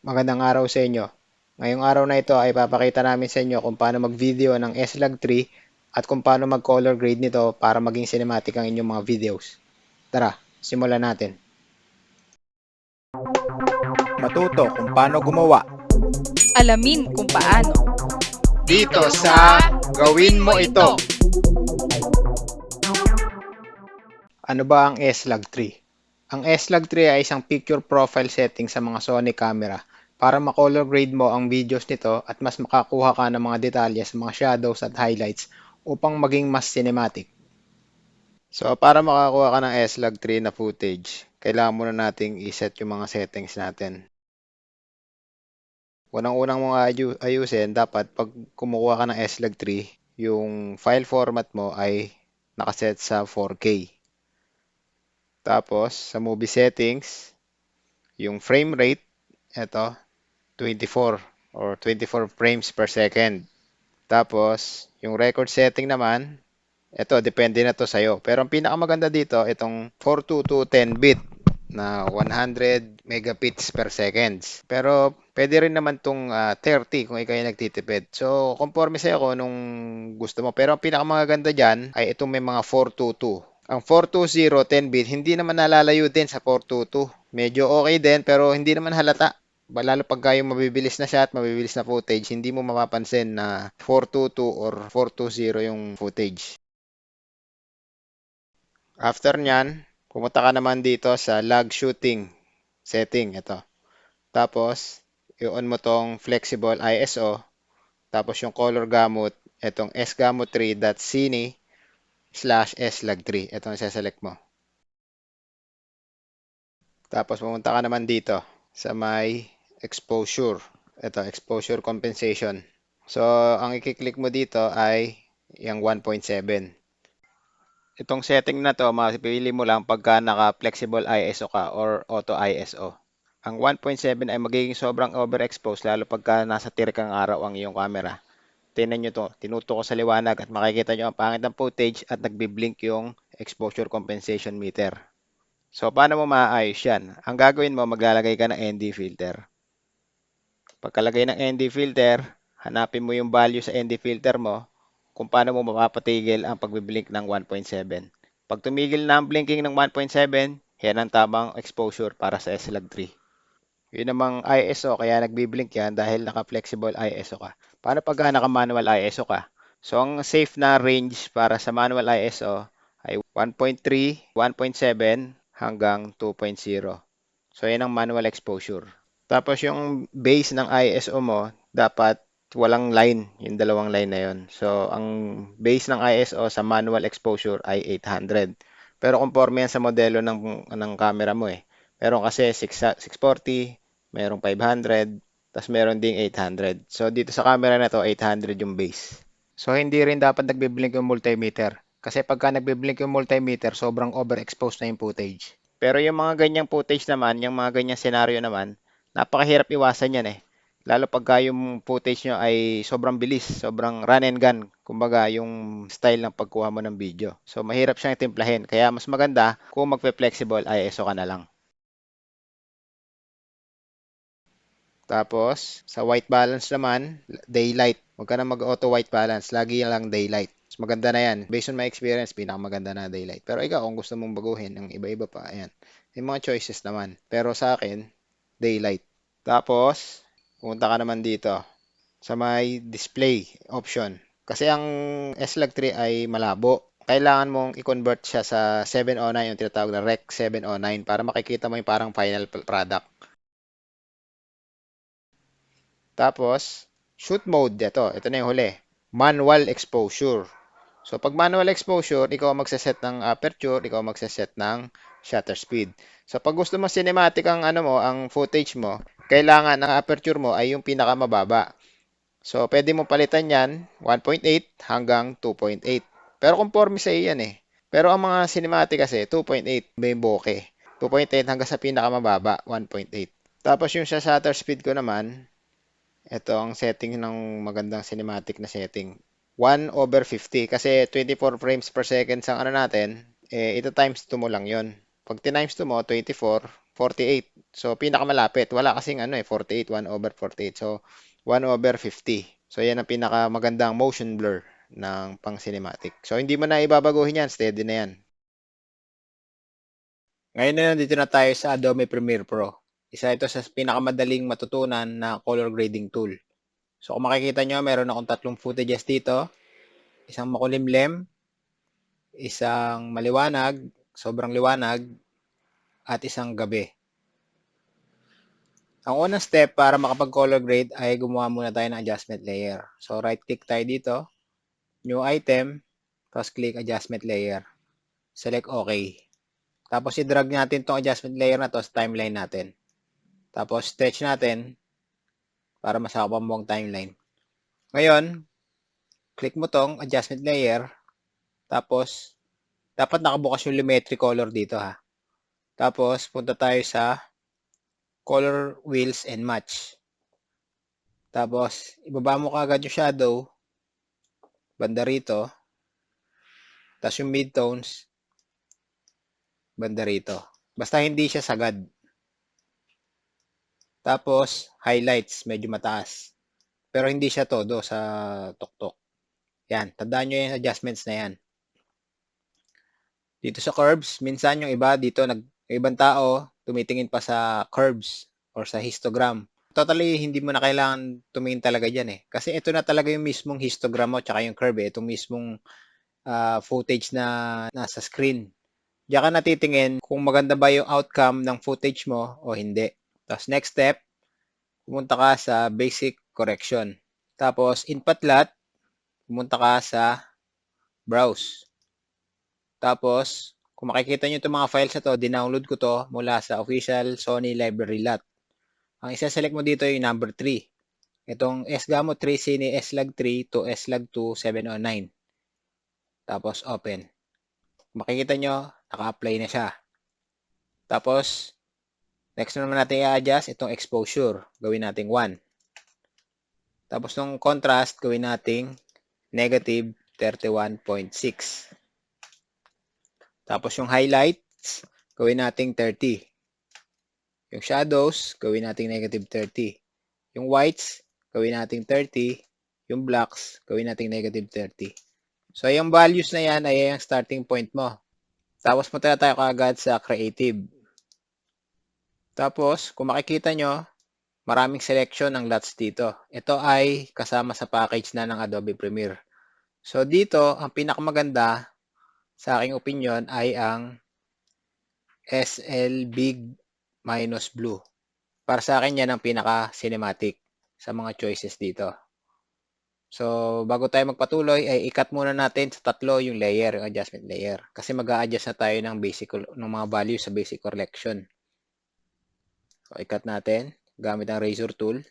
Magandang araw sa inyo. Ngayong araw na ito ay papakita namin sa inyo kung paano mag-video ng S-Log 3 at kung paano mag-color grade nito para maging cinematic ang inyong mga videos. Tara, simulan natin. Matuto kung paano gumawa Alamin kung paano. dito sa Gawin Mo Ito. Ano ba ang S-Log 3? Ang S-Log 3 ay isang picture profile setting sa mga Sony camera para ma-color grade mo ang videos nito at mas makakuha ka ng mga detalye sa mga shadows at highlights upang maging mas cinematic. So, para makakuha ka ng S-Log 3 na footage, kailangan muna nating iset yung mga settings natin. Unang-unang mga ayu- ayusin, dapat pag kumukuha ka ng S-Log 3, yung file format mo ay nakaset sa 4K. Tapos, sa movie settings, yung frame rate, eto, 24 or 24 frames per second. Tapos, yung record setting naman, ito, depende na to sa'yo. Pero ang pinakamaganda dito, itong 422 10-bit na 100 megabits per seconds. Pero, pwede rin naman tong ah, 30 kung ikaw yung nagtitipid. So, conforme sa'yo kung nung gusto mo. Pero ang pinakamaganda dyan ay itong may mga 422. Ang 420 10-bit, hindi naman nalalayo din sa 422. Medyo okay din, pero hindi naman halata. Lalo pag yung mabibilis na shot, mabibilis na footage, hindi mo mapapansin na 422 or 420 yung footage. After nyan, pumunta ka naman dito sa log shooting setting. Ito. Tapos, i-on mo tong flexible ISO. Tapos yung color gamut, itong sgamut3.cine slash slog3. Ito ang select mo. Tapos pumunta ka naman dito sa may exposure. Ito, exposure compensation. So, ang i-click mo dito ay yung 1.7. Itong setting na to, mapipili mo lang pagka naka-flexible ISO ka or auto ISO. Ang 1.7 ay magiging sobrang overexposed lalo pagka nasa tirkang araw ang iyong camera. Tingnan nyo to, tinuto ko sa liwanag at makikita nyo ang pangit ng footage at nagbi-blink yung exposure compensation meter. So, paano mo maayos yan? Ang gagawin mo, maglalagay ka ng ND filter. Pagkalagay ng ND filter, hanapin mo yung value sa ND filter mo kung paano mo mapapatigil ang pagbiblink ng 1.7. Pag tumigil na ang blinking ng 1.7, yan ang tamang exposure para sa SLAG 3. Yun namang ISO, kaya nagbiblink yan dahil naka-flexible ISO ka. Paano pag naka-manual ISO ka? So, ang safe na range para sa manual ISO ay 1.3, 1.7 hanggang 2.0. So, yan ang manual exposure. Tapos, yung base ng ISO mo, dapat walang line, yung dalawang line na yun. So, ang base ng ISO sa manual exposure ay 800. Pero conforme yan sa modelo ng, ng camera mo eh. Meron kasi 6, 640, merong 500, tapos meron ding 800. So, dito sa camera na to, 800 yung base. So, hindi rin dapat nagbiblink yung multimeter. Kasi pagka nagbiblink yung multimeter, sobrang overexposed na yung footage. Pero yung mga ganyang footage naman, yung mga ganyang senaryo naman, napakahirap iwasan yan eh. Lalo pagka yung footage nyo ay sobrang bilis, sobrang run and gun. Kumbaga, yung style ng pagkuha mo ng video. So, mahirap siyang timplahin. Kaya mas maganda kung magpe-flexible, ISO ka na lang. Tapos, sa white balance naman, daylight. Huwag ka na mag-auto white balance. Lagi lang daylight. Mas maganda na yan. Based on my experience, pinakamaganda na daylight. Pero ikaw, kung gusto mong baguhin, ang iba-iba pa, ayan. May mga choices naman. Pero sa akin, daylight. Tapos, pumunta ka naman dito sa may display option. Kasi ang S-Log 3 ay malabo. Kailangan mong i-convert siya sa 709, yung tinatawag na Rec 709 para makikita mo yung parang final product. Tapos, shoot mode, ito. Ito na yung huli. Manual exposure. So, pag manual exposure, ikaw magsaset ng aperture, ikaw magsaset ng shutter speed. So, pag gusto mo cinematic ang ano mo, ang footage mo, kailangan ang aperture mo ay yung pinakamababa. So, pwede mo palitan yan 1.8 hanggang 2.8. Pero conforme sa iyo yan eh. Pero ang mga cinematic kasi 2.8 may bokeh. 2.8 hanggang sa pinakamababa 1.8. Tapos yung sa shutter speed ko naman, ito ang setting ng magandang cinematic na setting. 1 over 50 kasi 24 frames per second ang ano natin, eh ito times 2 mo lang yon. Pag times 2 mo, 24, 48. So, pinakamalapit. Wala kasing ano eh, 48, 1 over 48. So, 1 over 50. So, yan ang pinakamagandang motion blur ng pang cinematic. So, hindi mo na ibabaguhin yan. Steady na yan. Ngayon na dito na tayo sa Adobe Premiere Pro. Isa ito sa pinakamadaling matutunan na color grading tool. So, kung makikita nyo, meron akong tatlong footages dito. Isang makulimlim, isang maliwanag, sobrang liwanag, at isang gabi. Ang unang step para makapag-color grade ay gumawa muna tayo ng adjustment layer. So, right-click tayo dito, new item, tapos click adjustment layer. Select OK. Tapos, i-drag natin tong adjustment layer na to sa timeline natin. Tapos, stretch natin para masakop ang buong timeline. Ngayon, click mo tong adjustment layer. Tapos, dapat nakabukas yung lumetri color dito ha. Tapos, punta tayo sa color wheels and match. Tapos, ibaba mo kaagad yung shadow, banda rito. Tapos yung midtones, banda rito. Basta hindi siya sagad. Tapos, highlights, medyo mataas. Pero hindi siya todo sa tuktok. Yan, tandaan nyo yung adjustments na yan. Dito sa curves, minsan yung iba dito, nag, ibang tao, tumitingin pa sa curves or sa histogram. Totally, hindi mo na kailangan tumingin talaga dyan eh. Kasi ito na talaga yung mismong histogram mo tsaka yung curve eh. Itong mismong ah, footage na nasa screen. Diyan ka natitingin kung maganda ba yung outcome ng footage mo o hindi. Tapos next step, pumunta ka sa basic correction. Tapos in Patlat, pumunta ka sa browse. Tapos, kung makikita nyo itong mga files na to, dinownload ko to mula sa official Sony Library Lot. Ang isa-select mo dito yung number 3. Itong SGAMO 3 Cine SLAG 3 to SLAG 2 709. Tapos open. Makikita nyo, naka-apply na siya. Tapos, next na naman natin i-adjust itong exposure. Gawin natin 1. Tapos nung contrast, gawin nating negative 31.6. Tapos yung highlights, gawin nating 30. Yung shadows, gawin nating negative 30. Yung whites, gawin nating 30. Yung blacks, gawin nating negative 30. So, yung values na yan ay yung starting point mo. Tapos, punta tayo kaagad sa creative. Tapos, kung makikita nyo, maraming selection ng lots dito. Ito ay kasama sa package na ng Adobe Premiere. So, dito, ang pinakamaganda sa aking opinion ay ang SL Big minus Blue. Para sa akin yan ang pinaka-cinematic sa mga choices dito. So, bago tayo magpatuloy, ay ikat muna natin sa tatlo yung layer, yung adjustment layer. Kasi mag adjust na tayo ng basic ng mga values sa basic collection. So, ikat natin gamit ang razor tool.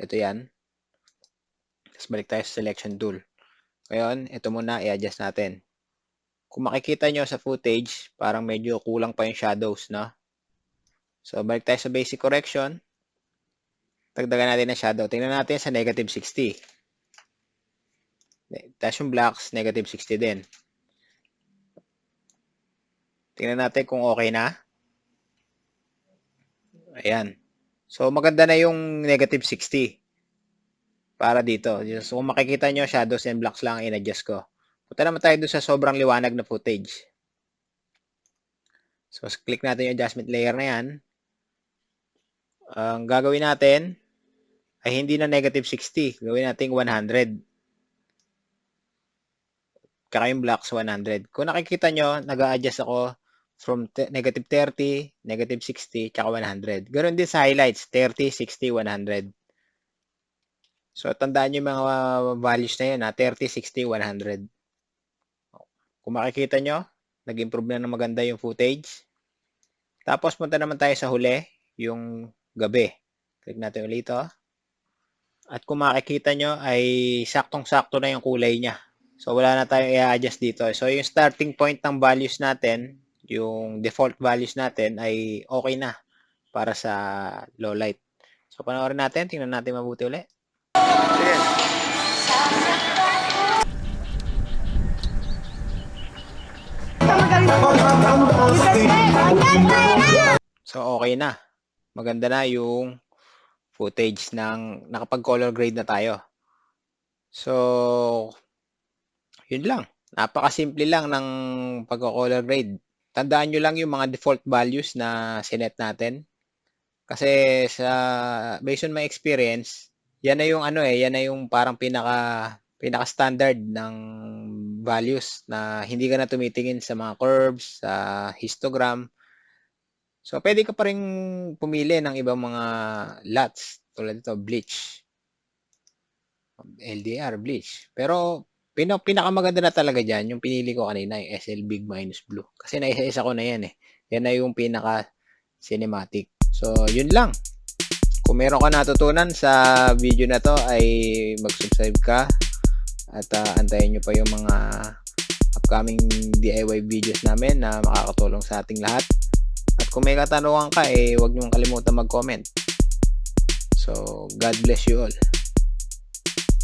Ito yan. Tapos balik tayo sa selection tool. Ngayon, ito muna i-adjust natin. Kung makikita nyo sa footage, parang medyo kulang pa yung shadows, no? So, balik tayo sa basic correction. Tagdagan natin ng shadow. Tingnan natin sa negative 60. Tapos yung blacks, negative 60 din. Tingnan natin kung okay na. Ayan. So, maganda na yung negative 60 para dito. So, kung makikita nyo, shadows and blacks lang in-adjust ko. Punta naman tayo doon sa sobrang liwanag na footage. So, click natin yung adjustment layer na yan. Ang gagawin natin ay hindi na negative 60. Gawin natin 100. Kaya yung blocks 100. Kung nakikita nyo, nag-a-adjust ako from negative 30, negative 60, tsaka 100. Ganon din sa highlights, 30, 60, 100. So, tandaan nyo yung mga values na yun, ha? 30, 60, 100. Kung makikita nyo, nag-improve na ng maganda yung footage. Tapos, punta naman tayo sa huli, yung gabi. Click natin ulit ito. At kung makikita nyo, ay saktong-sakto na yung kulay niya. So, wala na tayong i-adjust dito. So, yung starting point ng values natin, yung default values natin ay okay na para sa low light. So, panoorin natin. Tingnan natin mabuti ulit. So, okay na. Maganda na yung footage ng nakapag-color grade na tayo. So, yun lang. Napakasimple lang ng pagko-color grade. Tandaan nyo lang yung mga default values na sinet natin. Kasi sa based on my experience, yan na yung ano eh, yan na yung parang pinaka pinaka standard ng values na hindi ka na tumitingin sa mga curves, sa histogram. So pwede ka pa rin pumili ng ibang mga LUTs tulad nito bleach. LDR bleach. Pero pina, pinakamaganda na talaga diyan yung pinili ko kanina, yung SL Big minus Blue. Kasi naisa-isa ko na yan eh. Yan na yung pinaka cinematic. So, yun lang. Kung meron ka natutunan sa video na to ay mag-subscribe ka at uh, antayin nyo pa yung mga upcoming DIY videos namin na makakatulong sa ating lahat. At kung may katanungan ka, eh, huwag niyong kalimutan mag-comment. So, God bless you all.